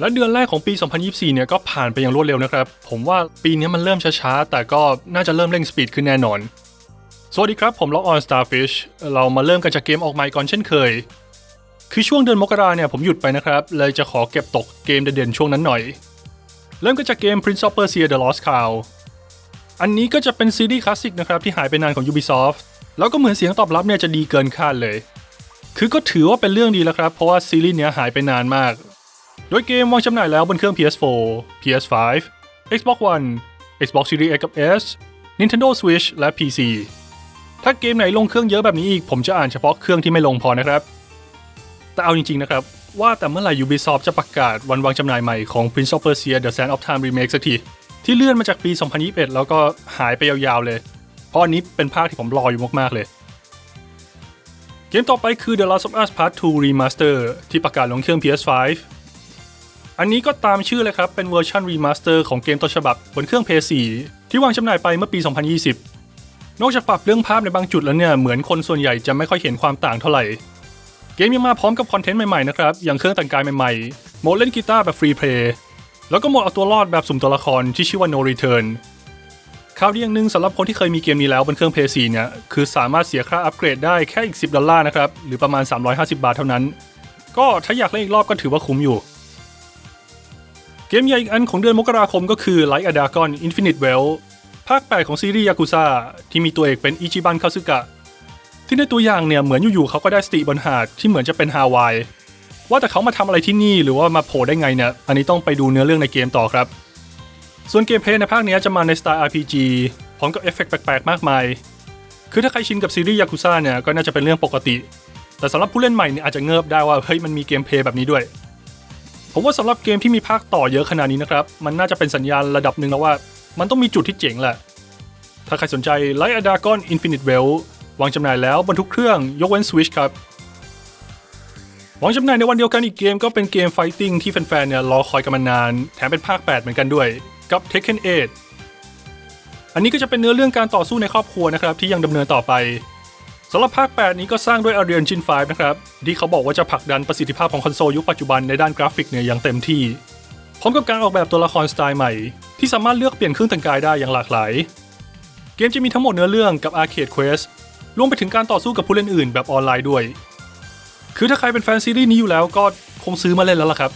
และเดือนแรกของปี 2024 เนี่ยก็ผ่านไปอย่างรวดเร็วนะครับ ผมว่าปีนี้มันเริ่มช้าๆ แต่ก็น่าจะเริ่มเร่งสปีดขึ้นแน่นอน สวัสดีครับ ผมล็อกออน Starfish เรามาเริ่มกันจากเกมออกใหม่ก่อนเช่นเคย คือช่วงเดือนมกราเนี่ยผมหยุดไปนะครับ เลยจะขอเก็บตกเกมเด่นๆช่วงนั้นหน่อย เริ่มกันจากเกม Prince of Persia The Lost Crown อันนี้ก็จะเป็นซีรีส์คลาสสิกนะครับที่หายไปนานของ Ubisoft แล้วก็เหมือนเสียงตอบรับเนี่ยจะดีเกินคาดเลย คือก็ถือว่าเป็นเรื่องดีแล้วครับ เพราะว่าซีรีส์เนี้ยหายไปนานมาก โดยเกมวางจำหน่ายแล้วบนเครื่อง PS4 PS5 Xbox One Xbox Series X กับ S Nintendo Switch และ PC ถ้าเกมไหนลงเครื่องเยอะแบบนี้อีก ผมจะอ่านเฉพาะเครื่องที่ไม่ลงพอนะครับ แต่เอาจริง ๆ นะครับ ว่าแต่เมื่อไหร่ Ubisoft จะประกาศวันวางจำหน่ายใหม่ของ Prince of Persia The Sands of Time Remake สักที ที่เลื่อนมาจากปี 2021 แล้วก็หายไปยาวๆเลย เพราะอันนี้เป็นภาคที่ผมรออยู่มากๆเลย เกมต่อไปคือ The Last of Us Part 2 Remaster ที่ประกาศลงเครื่อง PS5 อันนี้ก็ตามชื่อเลยครับ เป็นเวอร์ชันรีมาสเตอร์ของเกมต้นฉบับ บนเครื่อง PS4 ที่วางจำหน่ายไปเมื่อปี 2020 นอกจากปรับเรื่องภาพในบางจุดแล้วเนี่ย เหมือนคนส่วนใหญ่จะไม่ค่อยเห็นความต่างเท่าไหร่ เกมยังมาพร้อมกับคอนเทนต์ใหม่ๆนะครับ อย่างเครื่องแต่งกายใหม่ๆ โหมดเล่นกีตาร์แบบฟรีเพลย์แล้วก็โหมดเอาตัวรอดแบบสุ่มตัวละครที่ชื่อว่า No Return ข่าวดีอย่างหนึ่งสำหรับคนที่เคยมีเกมนี้แล้วบนเครื่อง PS4 เนี่ยคือสามารถเสียค่าอัปเกรดได้แค่อีก 10 ดอลลาร์นะครับหรือประมาณ 350 บาทเท่านั้น ก็ถ้าอยากเล่นอีกรอบก็ถือว่าคุ้มอยู่ เกมใหญ่อีกอันของเดือนมกราคมก็คือ Like a Dragon Infinite Well ภาค 8 ของซีรีส์ยากุซ่าที่มีตัวเอกเป็นอิจิบันคาซึกะ ที่ในตัวอย่างเนี่ยเหมือนอยู่ๆเขาก็ได้สติบนหาดที่เหมือนจะเป็นฮาวาย ว่าแต่เขามาทำอะไรที่นี่หรือว่ามาโผล่ได้ไงเนี่ย อันนี้ต้องไปดูเนื้อเรื่องในเกมต่อครับ ส่วนเกมเพลย์ในภาคนี้จะมาในสไตล์ RPG พร้อมกับเอฟเฟกต์แปลกๆ มากมาย คือถ้าใครชินกับซีรีส์ยากุซ่าเนี่ยก็น่าจะเป็นเรื่องปกติ แต่สำหรับผู้เล่นใหม่เนี่ยอาจจะเงิบได้ว่าเฮ้ยมันมีเกมเพลย์แบบนี้ด้วย ผมว่าสำหรับเกมที่มีภาคต่อเยอะขนาดนี้นะครับ มันน่าจะเป็นสัญญาณระดับหนึ่งแล้วว่า มันต้องมีจุดที่เจ๋งแหละ ถ้าใครสนใจ Light a Dragon Infinite Well วางจำหน่ายแล้วบนทุกเครื่องยกเว้น Switch ครับวางจำหน่ายในวันเดียวกันอีกเกมก็เป็นเกม Fighting ที่แฟนๆเนี่ยรอคอยกันมานาน แถมเป็นภาค 8 เหมือนกันด้วย กับ Tekken 8อันนี้ก็จะเป็นเนื้อเรื่องการต่อสู้ในครอบครัวนะครับที่ยังดำเนินต่อไป สำหรับภาค 8 นี้ก็สร้างด้วย Unreal Engine 5 นะครับ ที่เขาบอกว่าจะผลักดันประสิทธิภาพของคอนโซลยุคปัจจุบันในด้านกราฟิกเนี่ยอย่างเต็มที่ พร้อมกับการออกแบบตัวละครสไตล์ใหม่ ที่สามารถเลือกเปลี่ยนเครื่องแต่งกายได้อย่างหลากหลาย เกมจะมีทั้งหมดเนื้อเรื่องกับ Arcade Quest รวมไปถึงการต่อสู้กับผู้เล่นอื่นแบบออนไลน์ด้วย คือถ้าใครเป็นแฟนซีรีส์นี้อยู่แล้วก็คงซื้อมาเล่นแล้วล่ะครับ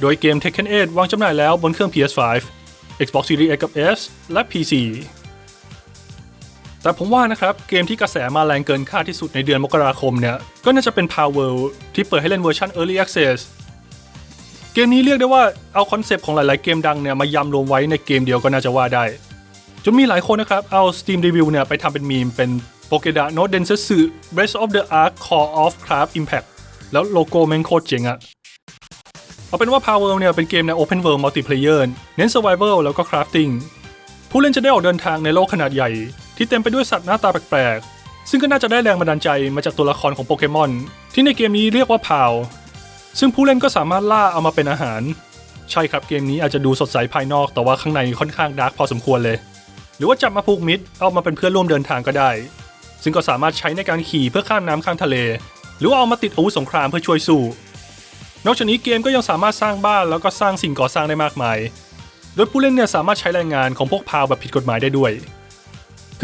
โดยเกม Tekken 8 วางจำหน่ายแล้วบนเครื่อง PS5 Xbox Series X กับ S และ PC แต่ผมว่านะครับเกมที่กระแสมาแรงเกินคาดที่สุดในเดือนมกราคมเนี่ย ก็น่าจะเป็น Power ที่เปิดให้เล่นเวอร์ชัน Early Access เกมนี้เรียกได้ว่าเอาคอนเซปต์ของหลาย ๆ เกมดังเนี่ยมายำรวมไว้ในเกมเดียวก็น่าจะว่าได้ จนมีหลายคนนะครับเอา Steam Review เนี่ยไปทำเป็นมีมเป็น p o k e d a no Densetsu Breath of the Ark Core of Craft Impact แล้วโลโก้แม่งโคตรเจ๋งอะเอาเป็นว่า Power เนี่ยเป็นเกมใน Open World Multiplayer เน้น Survival แล้วก็ Crafting ผู้เล่นจะได้ออกเดินทางในโลกขนาดใหญ่ ที่เต็มไปด้วยสัตว์หน้าตาแปลกๆ ซึ่งก็น่าจะได้แรงบันดาลใจมาจากตัวละครของโปเกมอน ที่ในเกมนี้เรียกว่าพาว ซึ่งผู้เล่นก็สามารถล่าเอามาเป็นอาหาร ใช่ครับเกมนี้อาจจะดูสดใสภายนอก แต่ว่าข้างในค่อนข้างดาร์กพอสมควรเลย หรือว่าจับมาผูกมิตรเอามาเป็นเพื่อนร่วมเดินทางก็ได้ ซึ่งก็สามารถใช้ในการขี่เพื่อข้ามน้ำข้ามทะเล หรือว่าเอามาติดอาวุธสงครามเพื่อช่วยสู้นอกจากนี้เกมก็ยังสามารถสร้างบ้านแล้วก็สร้างสิ่งก่อสร้างได้มากมาย โดยผู้เล่นเนี่ยสามารถใช้แรงงานของพวกพาวแบบผิดกฎหมายได้ด้วย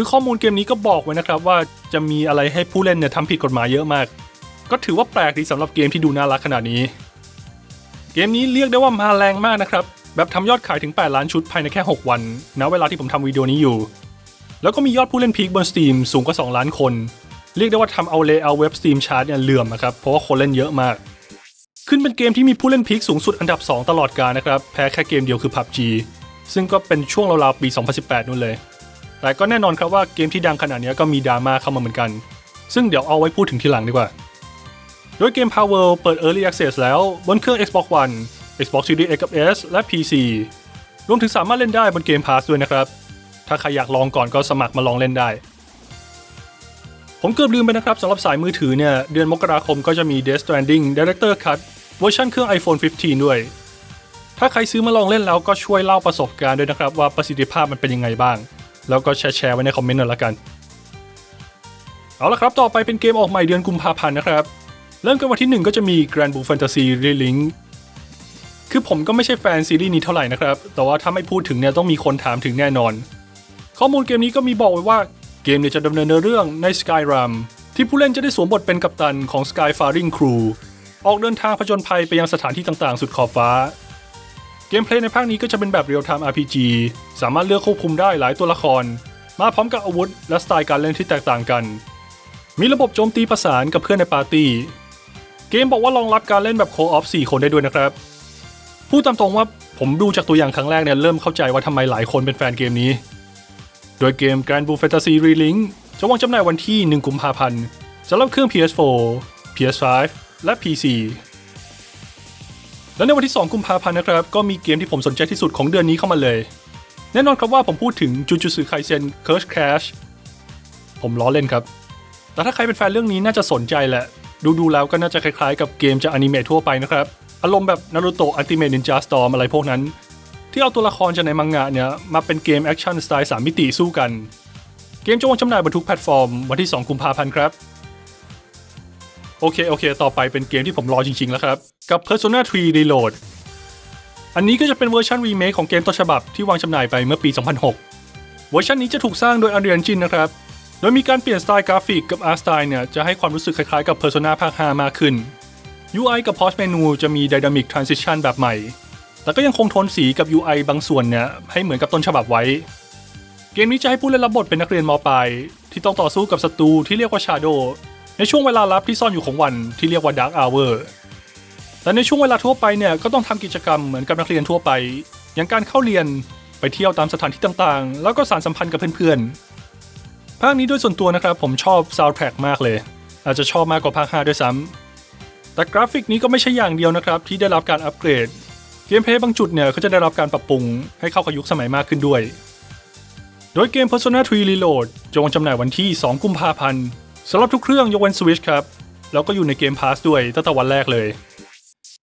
คือข้อมูลเกมนี้ก็บอกไว้นะครับว่าจะมีอะไรให้ผู้เล่นเนี่ยทำผิดกฎหมายเยอะมาก ก็ถือว่าแปลกดีสำหรับเกมที่ดูน่ารักขนาดนี้ เกมนี้เรียกได้ว่ามาแรงมากนะครับ แบบทำยอดขายถึง 8 ล้านชุดภายในแค่ 6 วันณเวลาที่ผมทำวิดีโอนี้อยู่ แล้วก็มียอดผู้เล่นพีคบน Steam สูงกว่า 2 ล้านคน เรียกได้ว่าทำเอาเลเอาเว็บ Steam Chart เนี่ยเหลื่อมนะครับเพราะว่าคนเล่นเยอะมาก ขึ้นเป็นเกมที่มีผู้เล่นพีคสูงสุดอันดับ 2 ตลอดกาลนะครับแพ้แค่เกมเดียวคือ PUBG ซึ่งก็เป็นช่วงราวๆปี 2018นู่นเลย แต่ก็แน่นอนครับว่าเกมที่ดังขนาดนี้ก็มีดราม่าเข้ามาเหมือนกัน ซึ่งเดี๋ยวเอาไว้พูดถึงทีหลังดีกว่า โดยเกม Power เปิด Early Access แล้วบนเครื่อง Xbox One Xbox Series X กับ S และ PC รวมถึงสามารถเล่นได้บนเกม Pass ด้วยนะครับ ถ้าใครอยากลองก่อนก็สมัครมาลองเล่นได้ ผมเกือบลืมไปนะครับสำหรับสายมือถือเนี่ย เดือนมกราคมก็จะมี Death Stranding Director Cut เวอร์ชันเครื่อง iPhone 15 ด้วย ถ้าใครซื้อมาลองเล่นแล้วก็ช่วยเล่าประสบการณ์ด้วยนะครับว่าประสิทธิภาพมันเป็นยังไงบ้าง แล้วก็แชร์ๆไว้ในคอมเมนต์หน่อยละกัน เอาละครับ ต่อไปเป็นเกมออกใหม่เดือนกุมภาพันธ์นะครับ เริ่มกันวันที่ 1 ก็จะมี Grand Blue Fantasy Relink คือผมก็ไม่ใช่แฟนซีรีส์นี้เท่าไหร่นะครับ แต่ว่าถ้าไม่พูดถึงเนี่ยต้องมีคนถามถึงแน่นอน ข้อมูลเกมนี้ก็มีบอกไว้ว่าเกมเนี่ยจะดำเนินเนื้อเรื่องใน Skyrim ที่ผู้เล่นจะได้สวมบทเป็นกัปตันของ Skyfaring Crew ออกเดินทางผจญภัยไปยังสถานที่ต่างๆ สุดขอบฟ้า เกมเพลย์ในภาคนี้ก็จะเป็นแบบ Real Time RPG สามารถเลือกควบคุมได้หลายตัวละคร มาพร้อมกับอาวุธ และสไตล์การเล่นที่แตกต่างกัน มีระบบโจมตีประสานกับเพื่อนในปาร์ตี้ เกมบอกว่ารองรับการเล่นแบบโคออฟ4คนได้ด้วยนะครับ พูดตามตรงว่าผมดูจากตัวอย่างครั้งแรกเนี่ยเริ่มเข้าใจว่าทำไมหลายคนเป็นแฟนเกมนี้ โดยเกม Grand Blue Fantasy Relink จะวางจำหน่ายวันที่ 1 กุมภาพันธ์สำหรับเครื่อง PS4 PS5 และ PC และในวันที่ 2 กุมภาพันธ์นะครับ ก็มีเกมที่ผมสนใจที่สุดของเดือนนี้เข้ามาเลย แน่นอนครับว่าผมพูดถึง Jujutsu Kaisen Curse Crash ผมล้อเล่นครับ แต่ถ้าใครเป็นแฟนเรื่องนี้น่าจะสนใจแหละ ดูดูแล้วก็น่าจะคล้ายๆ กับเกมจากอนิเมะทั่วไปนะครับ อารมณ์แบบนารูโตะอัลติเม e นินจาสตอมอะไรพวกนั้น ที่เอาตัวละครจากในมังงะเนี่ยมาเป็นเกมแอคชั่นสไตล์3มิติสู้กัน เกมจะวางจำหน่ายบนทุกแพลตฟอร์มวันที่ 2 กุมภาพันธ์ครับ โอเค โอเค ต่อไปเป็นเกมที่ผมรอจริง ๆ แล้วครับ กับ Persona 3 Reload อันนี้ก็จะเป็นเวอร์ชันรีเมคของเกมต้นฉบับที่วางจำหน่ายไปเมื่อปี 2006 เวอร์ชันนี้จะถูกสร้างโดย Unreal Engine นะครับ โดยมีการเปลี่ยนสไตล์กราฟิกกับ Art Style เนี่ย จะให้ความรู้สึกคล้ายๆกับ Persona ภาค 5 มากขึ้น UI กับ Pause Menu จะมี Dynamic Transition แบบใหม่ แต่ก็ยังคงโทนสีกับ UI บางส่วนเนี่ยให้เหมือนกับต้นฉบับไว้ เกมนี้จะให้ผู้เล่นรับบทเป็นนักเรียนมปลายที่ต้องต่อสู้กับศัตรูที่เรียกว่า Shadow ในช่วงเวลาลับที่ซ่อนอยู่ของวันที่เรียกว่า Dark Hour แต่ในช่วงเวลาทั่วไปเนี่ยก็ต้องทำกิจกรรมเหมือนกับนักเรียนทั่วไป อย่างการเข้าเรียนไปเที่ยวตามสถานที่ต่างๆ แล้วก็สานสัมพันธ์กับเพื่อนๆ ภาคนี้ด้วยส่วนตัวนะครับผมชอบ Soundtrack มากเลย อาจจะชอบมากกว่าภาค 5 ด้วยซ้ำแต่กราฟิกนี้ก็ไม่ใช่อย่างเดียวนะครับ ที่ได้รับการอัปเกรด เกมเพลย์บางจุดเนี่ยก็จะได้รับการปรับปรุงให้เข้ากับยุคสมัยมากขึ้นด้วย โดยเกม Persona 3 Reload จะวางจำหน่ายวันที่ 2 กุมภาพันธ์ สำหรับทุกเครื่องยกเว้น Switch ครับ แล้วก็อยู่ในเกม Pass ด้วยตั้งแต่วันแรกเลย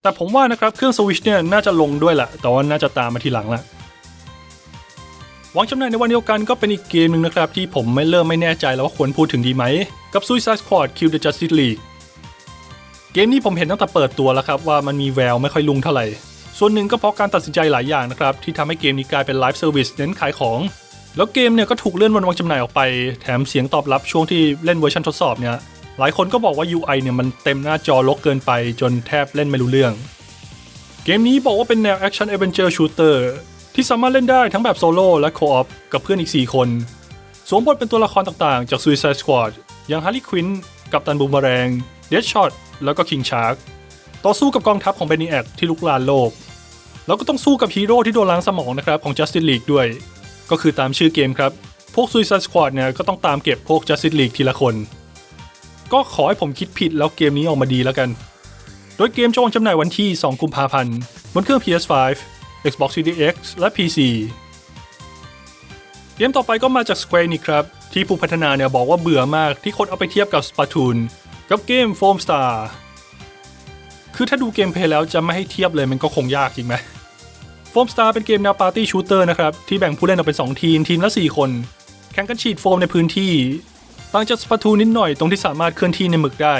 แต่ผมว่านะครับเครื่อง Switch เนี่ยน่าจะลงด้วยแหละแต่ว่าน่าจะตามมาทีหลังละวางจำหน่ายในวันเดียวกันก็เป็นอีกเกมหนึ่งนะครับ ที่ผมไม่เริ่มไม่แน่ใจแล้วว่าควรพูดถึงดีไหม กับ Suicide Squad Kill the Justice League เกมนี้ผมเห็นตั้งแต่เปิดตัวแล้วครับว่ามันมีแววไม่ค่อยลุงเท่าไหร่ ส่วนหนึ่งก็เพราะการตัดสินใจหลายอย่างนะครับที่ทำให้เกมนี้กลายเป็นไลฟ์เซอร์วิสเน้นขายของ แล้วเกมเนี่ยก็ถูกเลื่อนวันวางจำหน่ายออกไป แถมเสียงตอบรับช่วงที่เล่นเวอร์ชันทดสอบเนี่ยหลายคนก็บอกว่า UI เนี่ยมันเต็มหน้าจอลกเกินไปจนแทบเล่นไม่รู้เรื่อง เกมนี้บอกว่าเป็นแนวแอคชั่นเอเวนเจอร์ชูเตอร์ที่สามารถเล่นได้ทั้งแบบโซโล่และโคออฟกับเพื่อนอีก 4 คนสวมบทเป็นตัวละครต่างๆ จาก Suicide Squad อย่าง Harley Quinn กับตันบูมแรง Deadshot แล้วก็ King Shark ต่อสู้กับกองทัพของ b e n i a c ที่ลุกลานโลก แล้วก็ต้องสู้กับฮีโร่ที่โดนล้างสมองนะครับของ Justice League ด้วย ก็คือตามชื่อเกมครับ พวก Suicide Squad เนี่ยก็ต้องตามเก็บพวก Justice League ทีละคน ก็ขอให้ผมคิดผิดแล้วเกมนี้ออกมาดีแล้วกัน โดยเกมจะวางจำหน่ายวันที่ 2 กุมภาพันธ์บนเครื่อง PS5 Xbox Series X และ PC เกมต่อไปก็มาจาก Square Enix ครับ ที่ผู้พัฒนาเนี่ยบอกว่าเบื่อมากที่คนเอาไปเทียบกับ Splatoon กับเกม Foam Star คือถ้าดูเกมเพลย์แล้วจะไม่ให้เทียบเลยมันก็คงยากจริงไหม Foam Star เป็นเกมแนวปาร์ตี้ชูเตอร์นะครับ ที่แบ่งผู้เล่นออกเป็น 2 ทีม ทีมละ 4 คน แข่งกันฉีดโฟมในพื้นที่ต่างจาก Splatoon นิดหน่อยตรงที่สามารถเคลื่อนที่ในหมึกได้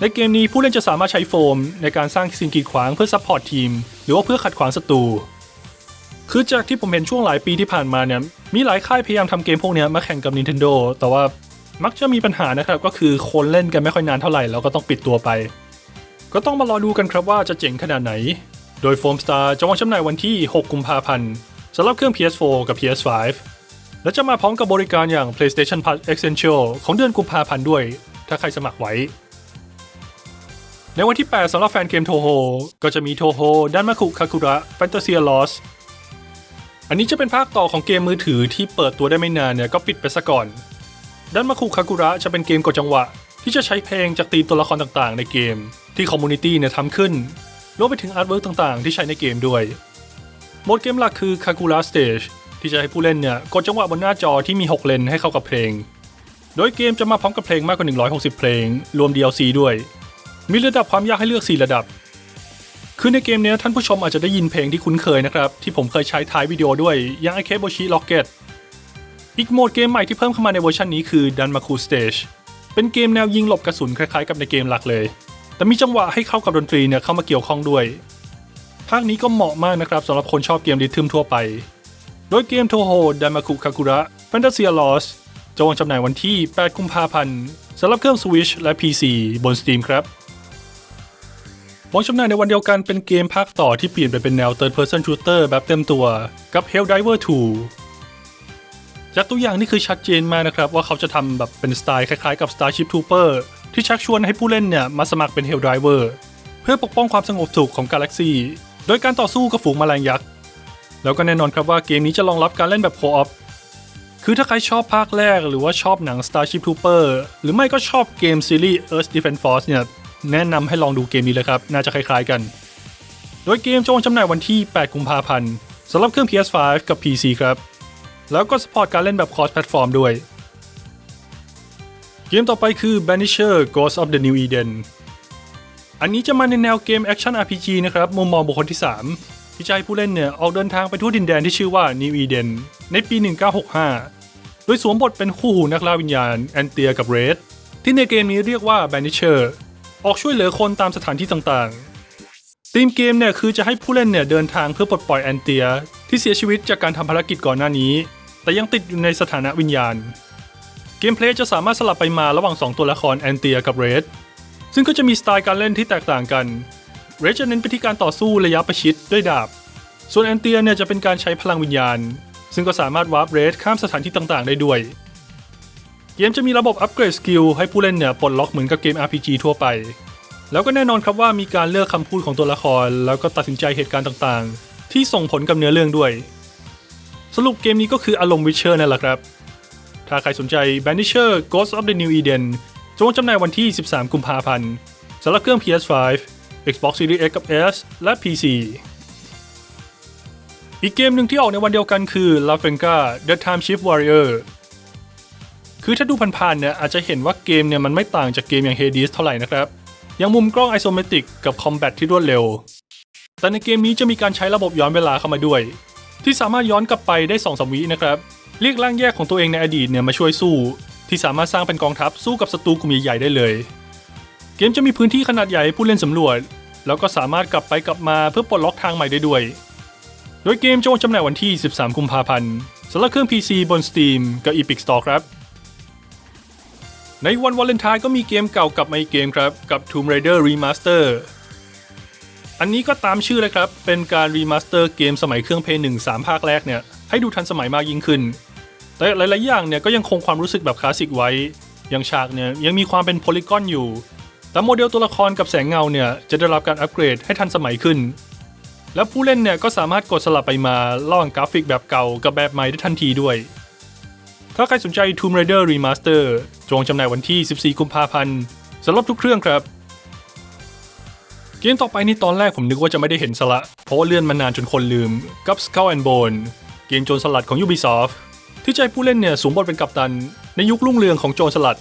ในเกมนี้ผู้เล่นจะสามารถใช้โฟม ในการสร้างสิ่งกีดขวางเพื่อซัพพอร์ตทีม หรือว่าเพื่อขัดขวางศัตรูคือจากที่ผมเห็นช่วงหลายปีที่ผ่านมาเนี่ยมีหลายค่ายพยายามทำเกมพวกนี้มาแข่งกับ Nintendo แต่ว่ามักจะมีปัญหานะครับก็คือคนเล่นกันไม่ค่อยนานเท่าไหร่แล้วก็ต้องปิดตัวไป ก็ต้องมารอดูกันครับว่าจะเจ๋งขนาดไหน โดย Foam Star จะวางจำหน่ายวันที่ 6 กุมภาพันธ์สำหรับเครื่อง PS4 กับ PS5 และจะมาพร้อมกับบริการอย่าง PlayStation Plus Essential ของเดือนกุมภาพันธ์ด้วย ถ้าใครสมัครไว้ ในวันที่ 8สำหรับแฟนเกมโทโฮก็จะมีโทโฮดันมาคุคาคุระแฟนตาเซียลอสอันนี้จะเป็นภาคต่อของเกมมือถือที่เปิดตัวได้ไม่นานเนี่ยก็ปิดไปซะก่อนดันมาคุคาคุระจะเป็นเกมกดจังหวะ ที่จะใช้เพลงจากธีมตัวละครต่างๆ ในเกม ที่คอมมูนิตี้เนี่ยทำขึ้น รวมไปถึงอาร์ตเวิร์กต่างๆ ที่ใช้ในเกมด้วยโหมดเกมหลักคือคาคุระสเตจที่จะให้ผู้เล่นเนี่ยกดจังหวะบนหน้าจอที่มี 6 เลนให้เข้ากับเพลง โดยเกมจะมาพร้อมกับเพลงมากกว่า 160 เพลง รวม DLC ด้วย มีระดับความยากให้เลือก 4 ระดับ คือในเกมเนี้ยท่านผู้ชมอาจจะได้ยินเพลงที่คุ้นเคยนะครับ ที่ผมเคยใช้ท้ายวิดีโอด้วยอย่าง i k e b o s h i Rocket อีกโหมดเกมใหม่ที่เพิ่มเข้ามาในเวอร์ชันนี้คือ Danmaku Stage เป็นเกมแนวยิงหลบกระสุนคล้ายๆกับในเกมหลักเลย แต่มีจังหวะให้เข้ากับดนตรีเนี่ยเข้ามาเกี่ยวข้องด้วย ภาคนี้ก็เหมาะมากนะครับสำหรับคนชอบเกมริทึมทั่วไป โดยเกมโทโฮดามาคุคากุระ Fantasia Lost จะวางจำหน่ายวันที่ 8 กุมภาพันธ์สำหรับเครื่อง Switch และ PC บน Steam ครับวางจำหน่ายในวันเดียวกันเป็นเกมภาคต่อที่เปลี่ยนไปเป็นแนว Third Person Shooter แบบเต็มตัวกับ Helldiver 2 จากตัวอย่างนี่คือชัดเจนมากนะครับว่าเขาจะทำแบบเป็นสไตล์คล้ายๆกับ Starship Trooper ที่ชักชวนให้ผู้เล่นเนี่ยมาสมัครเป็น Helldiver เพื่อปกป้องความสงบสุขของกาแล็กซีโดยการต่อสู้กับฝูงแมลงยักษ์ แล้วก็แน่นอนครับว่าเกมนี้จะรองรับการเล่นแบบโคออฟคือถ้าใครชอบภาคแรกหรือว่าชอบหนัง Starship Trooper หรือไม่ก็ชอบเกมซีรีส์ Earth Defense Force เนี่ยแนะนำให้ลองดูเกมนี้เลยครับ น่าจะคล้ายๆกัน โดยเกมจะวางจำหน่ายวันที่ 8 กุมภาพันธ์สำหรับเครื่อง PS5 กับ PC ครับ แล้วก็สปอร์ตการเล่นแบบ cross platform ด้วย เกมต่อไปคือ Banisher Ghost of the New Eden อันนี้จะมาในแนวเกม Action RPG นะครับ มุมมองบุคคลที่ 3 ที่จะให้ผู้เล่นเนี่ย ออกเดินทางไปทั่วดินแดนที่ชื่อว่า New Eden ในปี 1965 โดยสวมบทเป็นคู่หูนักล่าวิญญาณแอนเตียกับเรดที่ในเกมนี้เรียกว่า Banisher ออกช่วยเหลือคนตามสถานที่ต่างๆธีมเกมเนี่ยคือจะให้ผู้เล่นเนี่ยเดินทางเพื่อปลดปล่อยแอนเตีย ที่เสียชีวิตจากการทำภารกิจก่อนหน้านี้ แต่ยังติดอยู่ในสถานะวิญญาณ เกมเพลย์จะสามารถสลับไปมาระหว่าง 2 ตัวละครแอนเตียกับเรดซึ่งก็จะมีสไตล์การเล่นที่แตกต่างกันเรดจะเน้นไปที่การต่อสู้ระยะประชิดด้วยดาบ ส่วนแอนเตียเนี่ยจะเป็นการใช้พลังวิญญาณ ซึ่งก็สามารถวาร์ปเรดข้ามสถานที่ต่างๆ ได้ด้วย เกมจะมีระบบอัปเกรดสกิลให้ผู้เล่นเนี่ยปลดล็อกเหมือนกับเกม RPG ทั่วไป แล้วก็แน่นอนครับว่ามีการเลือกคำพูดของตัวละคร แล้วก็ตัดสินใจเหตุการณ์ต่างๆ ที่ส่งผลกับเนื้อเรื่องด้วย สรุปเกมนี้ก็คืออารมณ์วิเชอร์นั่นแหละครับ ถ้าใครสนใจ Banisher Ghost of the New Eden จะวางจำหน่ายวันที่ 13 กุมภาพันธ์สำหรับเครื่อง PS5 Xbox Series X กับ S และ PC อีกเกมหนึ่งที่ออกในวันเดียวกันคือ La f e n g a The Time Shift Warrior คือถ้าดูผ่านๆเนี่ยอาจจะเห็นว่าเกมเนี่ยมันไม่ต่างจากเกมอย่าง Hades เท่าไหร่นะครับ ยังมุมกล้องไอโซเมตริกกับคอมแบทที่รวดเร็ว แต่ในเกมนี้จะมีการใช้ระบบย้อนเวลาเข้ามาด้วย ที่สามารถย้อนกลับไปได้2อสวินะครับ เรียกร่างแยกของตัวเองในอดีตเนี่ยมาช่วยสู้ ที่สามารถสร้างเป็นกองทัพสู้กับศัตรูกลุ่มใหญ่ๆได้เลย เกมจะมีพื้นที่ขนาดใหญ่ให้ผู้เล่นสำรวจ แล้วก็สามารถกลับไปกลับมาเพื่อปลดล็อกทางใหม่ได้ด้วย โดยเกมจะวางจำหน่ายวันที่ 13 กุมภาพันธ์สำหรับเครื่อง PC บน Steam กับ Epic Store ครับ ในวันวาเลนไทน์ก็มีเกมเก่ากลับมาอีกเกมครับกับ Tomb Raider Remaster อันนี้ก็ตามชื่อเลยครับ เป็นการรีมาสเตอร์เกมสมัยเครื่องเพย์หนึ่งสามภาคแรกเนี่ย ให้ดูทันสมัยมากยิ่งขึ้น แต่หลายๆอย่างเนี่ยก็ยังคงความรู้สึกแบบคลาสสิกไว้ อย่างฉากเนี่ยยังมีความเป็นโพลีกอนอยู่ แต่โมเดลตัวละครกับแสงเงาเนี่ยจะได้รับการอัปเกรดให้ทันสมัยขึ้น แล้วผู้เล่นเนี่ยก็สามารถกดสลับไปมาระหว่างกราฟิกแบบเก่ากับแบบใหม่ได้ทันทีด้วย ถ้าใครสนใจ Tomb Raider Remaster จองจำหน่ายวันที่ 14 กุมภาพันธ์สำหรับทุกเครื่องครับเกมต่อไปนี่ตอนแรกผมนึกว่าจะไม่ได้เห็นสละ เพราะเลื่อนมานานจนคนลืม กับ Skull and Bone เกมโจรสลัดของ Ubisoft ที่ใจผู้เล่นเนี่ยสวมบทเป็นกัปตัน ในยุครุ่งเรืองของโจรสลัด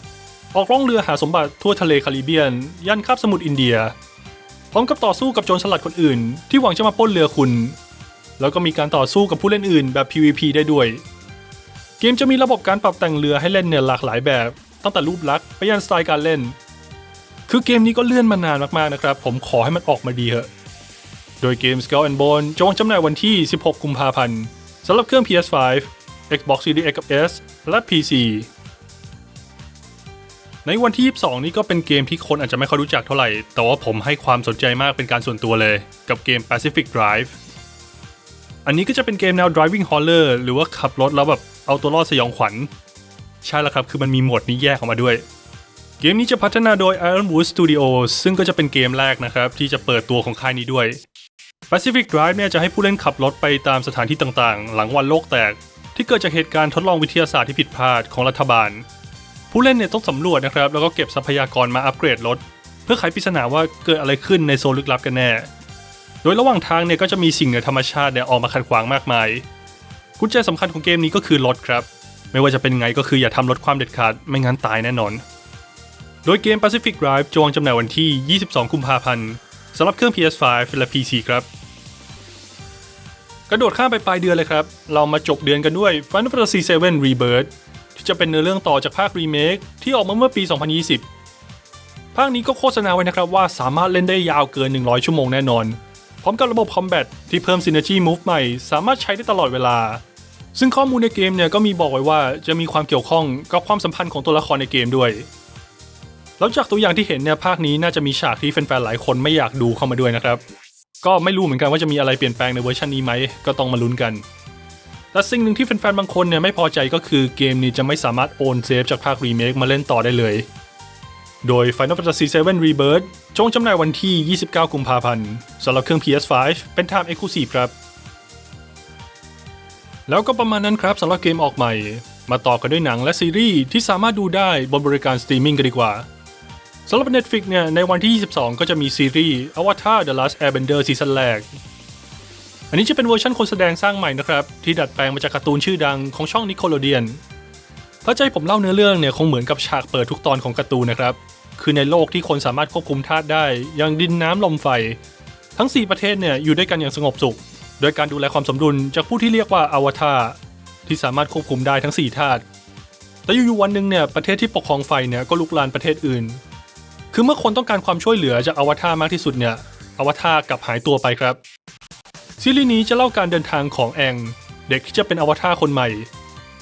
ออกร่องเรือหาสมบัติทั่วทะเลคาริเบียน ย่านคาบสมุทรอินเดีย พร้อมกับต่อสู้กับโจรสลัดคนอื่น ที่หวังจะมาปล้นเรือคุณ แล้วก็มีการต่อสู้กับผู้เล่นอื่นแบบ PVP ได้ด้วย เกมจะมีระบบการปรับแต่งเรือให้เล่นเนี่ยหลากหลายแบบ ตั้งแต่รูปลักษณ์ไปยันสไตล์การเล่น คือเกมนี้ก็เลื่อนมานานมากๆนะครับ ผมขอให้มันออกมาดีเถอะโดยเกม Skull and Bone จะวางจำหน่ายวันที่ 16 กุมภาพันธ์สำหรับเครื่อง PS5 Xbox Series X กับ S และ PC ในวันที่ 22 นี้ก็เป็นเกมที่คนอาจจะไม่ค่อยรู้จักเท่าไหร่ แต่ว่าผมให้ความสนใจมากเป็นการส่วนตัวเลย กับเกม Pacific Drive อันนี้ก็จะเป็นเกมแนว driving horror หรือว่าขับรถแล้วแบบเอาตัวรอดสยองขวัญ ใช่แล้วครับ คือมันมีโหมดนี้แยกออกมาด้วย เกมนี้จะพัฒนาโดย Ironwood Studios ซึ่งก็จะเป็นเกมแรกนะครับ ที่จะเปิดตัวของค่ายนี้ด้วย Pacific Drive เนี่ยจะให้ผู้เล่นขับรถไปตามสถานที่ต่างๆ หลังวันโลกแตก ที่เกิดจากเหตุการณ์ทดลองวิทยาศาสตร์ที่ผิดพลาดของรัฐบาล ผู้เล่นเนี่ยต้องสำรวจนะครับ แล้วก็เก็บทรัพยากรมาอัปเกรดรถ เพื่อไขปริศนาว่าเกิดอะไรขึ้นในโซนลึกลับกันแน่ โดยระหว่างทางเนี่ยก็จะมีสิ่งเหนือธรรมชาติเนี่ยออกมาขัดขวางมากมายกุญแจสำคัญของเกมนี้ก็คือรถครับ ไม่ว่าจะเป็นไงก็คืออย่าทำรถความเด็ดขาดไม่งั้นตายแน่นอน โดยเกม Pacific Drive จะวางจำหน่ายวันที่ 22 กุมภาพันธ์สำหรับเครื่อง PS5 และ PC ครับ กระโดดข้ามไปปลายเดือนเลยครับ เรามาจบเดือนกันด้วย Final Fantasy VII Rebirth ที่จะเป็นเนื้อเรื่องต่อจากภาครีเมคที่ออกมาเมื่อปี 2020 ภาคนี้ก็โฆษณาไว้นะครับว่าสามารถเล่นได้ยาวเกิน 100 ชั่วโมงแน่นอน พร้อมกับระบบคอมแบทที่เพิ่ม Synergy Move ใหม่ สามารถใช้ได้ตลอดเวลา ซึ่งข้อมูลในเกมเนี่ยก็มีบอกไว้ว่าจะมีความเกี่ยวข้องกับความสัมพันธ์ของตัวละครในเกมด้วย แล้วจากตัวอย่างที่เห็นเนี่ยภาคนี้น่าจะมีฉากที่แฟนๆหลายคนไม่อยากดูเข้ามาด้วยนะครับ ก็ไม่รู้เหมือนกันว่าจะมีอะไรเปลี่ยนแปลงในเวอร์ชันนี้ไหม ก็ต้องมาลุ้นกันแต่สิ่งหนึ่งที่แฟนๆบางคนเนี่ยไม่พอใจก็คือเกมนี้จะไม่สามารถโอนเซฟจากภาครีเมคมาเล่นต่อได้เลย โดย Final Fantasy VII Rebirth จงจำหน่ายวันที่ 29 กุมภาพันธ์สำหรับเครื่อง PS5 เป็น Time Exclusive ครับ แล้วก็ประมาณนั้นครับสำหรับเกมออกใหม่ มาต่อกันด้วยหนังและซีรีส์ที่สามารถดูได้บนบริการสตรีมมิ่งกันดีกว่า สำหรับ Netflix เนี่ยในวันที่ 22 ก็จะมีซีรีส์ Avatar The Last Airbender ซีซั่นแรก อันนี้จะเป็นเวอร์ชันคนแสดงสร้างใหม่นะครับ ที่ดัดแปลงมาจากการ์ตูนชื่อดังของช่อง Nickelodeon ถ้าใจผมเล่าเนื้อเรื่องเนี่ยคงเหมือนกับฉากเปิดทุกตอนของการ์ตูนนะครับ คือในโลกที่คนสามารถควบคุมธาตุได้ อย่างดินน้ำลมไฟ ทั้ง 4 ประเทศเนี่ยอยู่ด้วยกันอย่างสงบสุข โดยการดูแลความสมดุลจากผู้ที่เรียกว่าอวตารที่สามารถควบคุมได้ทั้ง4ธาตุแต่อยู่ๆวันหนึ่งเนี่ยประเทศที่ปกครองไฟเนี่ยก็ลุกลานประเทศอื่น คือเมื่อคนต้องการความช่วยเหลือจากอวตารมากที่สุดเนี่ยอวตารกลับหายตัวไปครับ ซีรีส์นี้จะเล่าการเดินทางของแอง เด็กที่จะเป็นอวตารคนใหม่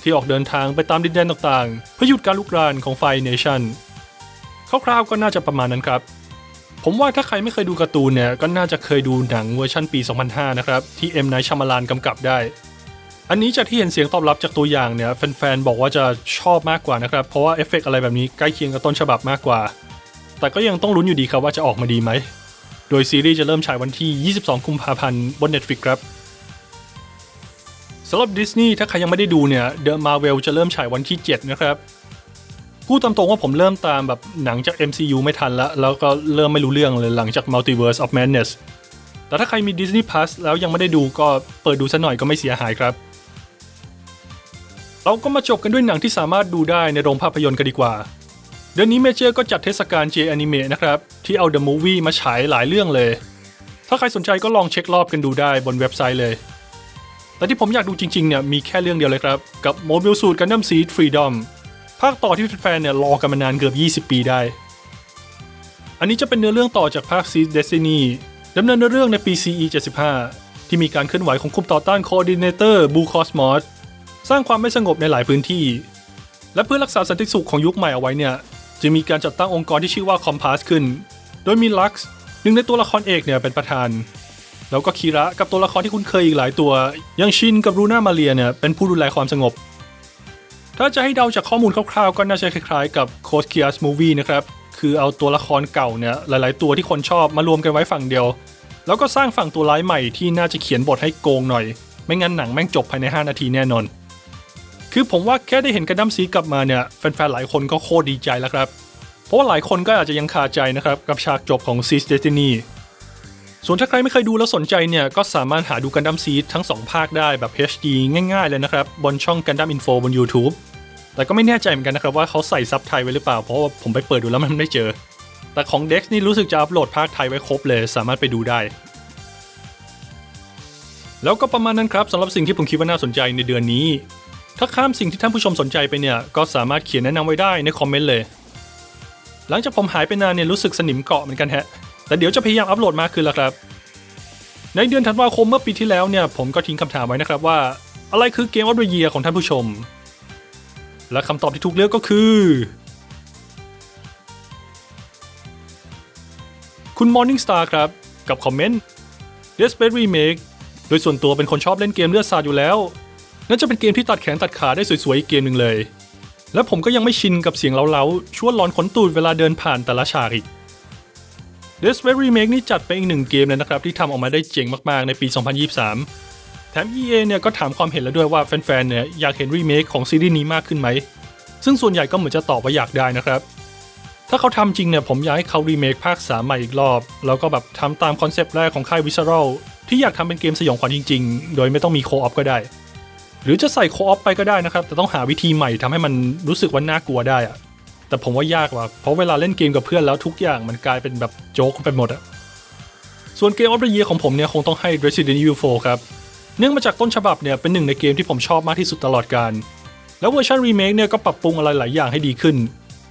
ที่ออกเดินทางไปตามดินแดนต่างๆ เพื่อหยุดการลุกรานของไฟเนชั่นคร่าวๆก็น่าจะประมาณนั้นครับ ผมว่าถ้าใครไม่เคยดูการ์ตูนเนี่ยก็น่าจะเคยดูหนังเวอร์ชันปี 2005 นะครับ ที่เอ็มไนท์ชามาลานกำกับได้ อันนี้จากที่เห็นเสียงตอบรับจากตัวอย่างเนี่ยแฟนๆบอกว่าจะชอบมากกว่านะครับ เพราะว่าเอฟเฟกต์อะไรแบบนี้ใกล้เคียงกับต้นฉบับมากกว่า แต่ก็ยังต้องลุ้นอยู่ดีครับว่าจะออกมาดีไหม โดยซีรีส์จะเริ่มฉายวันที่ 22 กุมภาพันธ์บน Netflix ครับสำหรับดิสนีย์ถ้าใครยังไม่ได้ดูเนี่ย The Marvel จะเริ่มฉายวันที่ 7 นะครับพูดตามตรงว่าผมเริ่มตามแบบหนังจาก MCU ไม่ทันแล้วแล้วก็เริ่มไม่รู้เรื่องเลยหลังจาก Multiverse of Madness แต่ถ้าใครมี Disney Plus แล้วยังไม่ได้ดูก็เปิดดูซะหน่อยก็ไม่เสียหายครับ เราก็มาจบกันด้วยหนังที่สามารถดูได้ในโรงภาพยนตร์กันดีกว่า เดือนนี้เมเจอร์ก็จัดเทศกาล J Anime นะครับ ที่เอา The Movie มาฉายหลายเรื่องเลย ถ้าใครสนใจก็ลองเช็ครอบกันดูได้บนเว็บไซต์เลย แต่ที่ผมอยากดูจริงๆเนี่ยมีแค่เรื่องเดียวเลยครับ กับ Mobile Suit Gundam Seed Freedom ภาคต่อที่แฟนๆเนี่ยรอกันมานานเกือบ 20 ปีได้ อันนี้จะเป็นเนื้อเรื่องต่อจากภาค Seed Destiny ดำเนินเรื่องในปี CE 75 ที่มีการเคลื่อนไหวของคุมต่อต้าน Coordinator Blue Cosmos สร้างความไม่สงบในหลายพื้นที่ และเพื่อรักษาสันติสุขของยุคใหม่เอาไว้เนี่ย จะมีการจัดตั้งองค์กรที่ชื่อว่า Compass ขึ้น โดยมีลักซ์หนึ่งในตัวละครเอกเนี่ยเป็นประธาน แล้วก็คีระกับตัวละครที่คุ้นเคยอีกหลายตัว ยังชินกับรูน่ามาเรียเนี่ยเป็นผู้ดูแลความสงบ ถ้าจะให้เดาจากข้อมูลคร่าวๆ ก็น่าจะคล้ายๆ กับโคสเคียสมูวี่นะครับ คือเอาตัวละครเก่าเนี่ยหลายๆ ตัวที่คนชอบมารวมกันไว้ฝั่งเดียว แล้วก็สร้างฝั่งตัวร้ายใหม่ที่น่าจะเขียนบทให้โกงหน่อย ไม่งั้นหนังแม่งจบภายใน 5 นาทีแน่นอน คือผมว่าแค่ได้เห็นกันดั้มซีกลับมาเนี่ยแฟนๆหลายคนก็โคตรดีใจแล้วครับ เพราะว่าหลายคนก็อาจจะยังคาใจนะครับกับฉากจบของ Seas Destiny ส่วนถ้าใครไม่เคยดูแล้วสนใจเนี่ยก็สามารถหาดูกันดั้มซีทั้ง 2 ภาคได้แบบ HD ง่ายๆเลยนะครับบนช่องกันดั้มอินโฟบน YouTube แต่ก็ไม่แน่ใจเหมือนกันนะครับว่าเขาใส่ซับไทยไว้หรือเปล่า เพราะว่าผมไปเปิดดูแล้วมันไม่เจอ แต่ของ Dex นี่รู้สึกจะอัปโหลดภาคไทยไว้ครบเลย สามารถไปดูได้ แล้วก็ประมาณนั้นครับสำหรับสิ่งที่ผมคิดว่าน่าสนใจในเดือนนี้ ถ้าข้ามสิ่งที่ท่านผู้ชมสนใจไปเนี่ย ก็สามารถเขียนแนะนำไว้ได้ในคอมเมนต์เลย หลังจากผมหายไปนานเนี่ยรู้สึกสนิมเกาะเหมือนกันฮะ แต่เดี๋ยวจะพยายามอัปโหลดมากขึ้นแล้วครับ ในเดือนธันวาคมเมื่อปีที่แล้วเนี่ยผมก็ทิ้งคำถามไว้นะครับว่า อะไรคือเกมออฟเดอะเยียของท่านผู้ชม และคำตอบที่ถูกเลือกก็คือ คุณ Morning Star ครับกับคอมเมนต์ Desperate Remake โดยส่วนตัวเป็นคนชอบเล่นเกมเลือดสาดอยู่แล้ว นั่นจะเป็นเกมที่ตัดแขนตัดขาได้สวยๆอีกเกมหนึ่งเลย และผมก็ยังไม่ชินกับเสียงเล้าๆชวนหลอนขนตูดเวลาเดินผ่านแต่ละฉากอีก Desperate Remake นี่จัดเป็นอีกหนึ่งเกมเลยนะครับ ที่ทำออกมาได้เจ๋งมากๆในปี 2023 แถม EA เนี่ยก็ถามความเห็นแล้วด้วยว่าแฟนๆ เนี่ยอยากเห็นรีเมคของซีรีส์นี้มากขึ้นไหม ซึ่งส่วนใหญ่ก็เหมือนจะตอบว่าอยากได้นะครับ ถ้าเขาทำจริงเนี่ยผมอยากให้เขารีเมคภาค 3 ใหม่อีกรอบ แล้วก็แบบทำตามคอนเซปต์แรกของค่ายวิ c รัลที่อยากทำเป็นเกมสยองขวัญจริงๆ โดยไม่ต้องมีโคออฟก็ได้ หรือจะใส่โคออฟไปก็ได้นะครับ แต่ต้องหาวิธีใหม่ทำให้มันรู้สึกว่าน่ากลัวได้อะแต่ผมว่ายากว่ะเพราะเวลาเล่นเกมกับเพื่อนแล้วทุกอย่างมันกลายเป็นแบบโจ๊กไปหมดอะส่วนเกมออฟเดอะเยียของผมเนี่ยคงต้องให้ Resident Evil 4ครับ เนื่องมาจากต้นฉบับเนี่ยเป็นหนึ่งในเกมที่ผมชอบมากที่สุดตลอดการ แล้วเวอร์ชันรีเมคเนี่ยก็ปรับปรุงอะไรหลายอย่างให้ดีขึ้น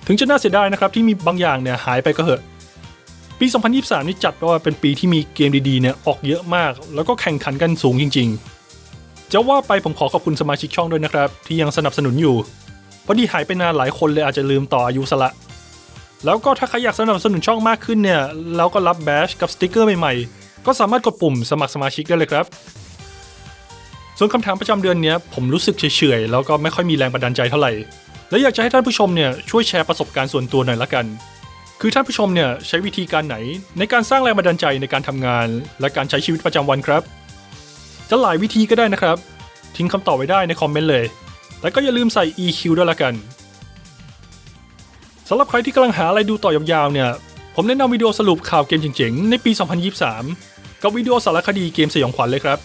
ถึงจะน่าเสียดายนะครับที่มีบางอย่างเนี่ยหายไปก็เหอะ ปีปี2023 นี่จัดว่าเป็นปีที่มีเกมดีๆเนี่ยออกเยอะมาก แล้วก็แข่งขันกันสูงจริง ๆ จะว่าไปผมขอขอบคุณสมาชิกช่องด้วยนะครับ ที่ยังสนับสนุนอยู่พอดีหายไปนานหลายคนเลยอาจจะลืมต่ออายุซะละ แล้วก็ถ้าใครอยากสนับสนุนช่องมากขึ้นเนี่ยแล้วก็รับแบชกับสติกเกอร์ใหม่ๆ ก็สามารถกดปุ่มสมัครสมาชิกได้เลยครับ ส่วนคำถามประจำเดือนเนี้ยผมรู้สึกเฉยๆ แล้วก็ไม่ค่อยมีแรงบันดาลใจเท่าไหร่ และอยากจะให้ท่านผู้ชมเนี่ยช่วยแชร์ประสบการณ์ส่วนตัวหน่อยละกัน คือท่านผู้ชมเนี่ยใช้วิธีการไหนในการสร้างแรงบันดาลใจในการทำงาน และการใช้ชีวิตประจำวันครับ จะหลายวิธีก็ได้นะครับ ทิ้งคำตอบไว้ได้ในคอมเมนต์เลย แต่ก็อย่าลืมใส่ EQ ด้วยละกันสำหรับใครที่กำลังหาอะไรดูต่อยาวๆเนี่ย ผมแนะนำวิดีโอสรุปข่าวเกมเจ๋งๆ ในปี 2023 กับวิดีโอสารคดีเกมสยองขวัญเลยครับ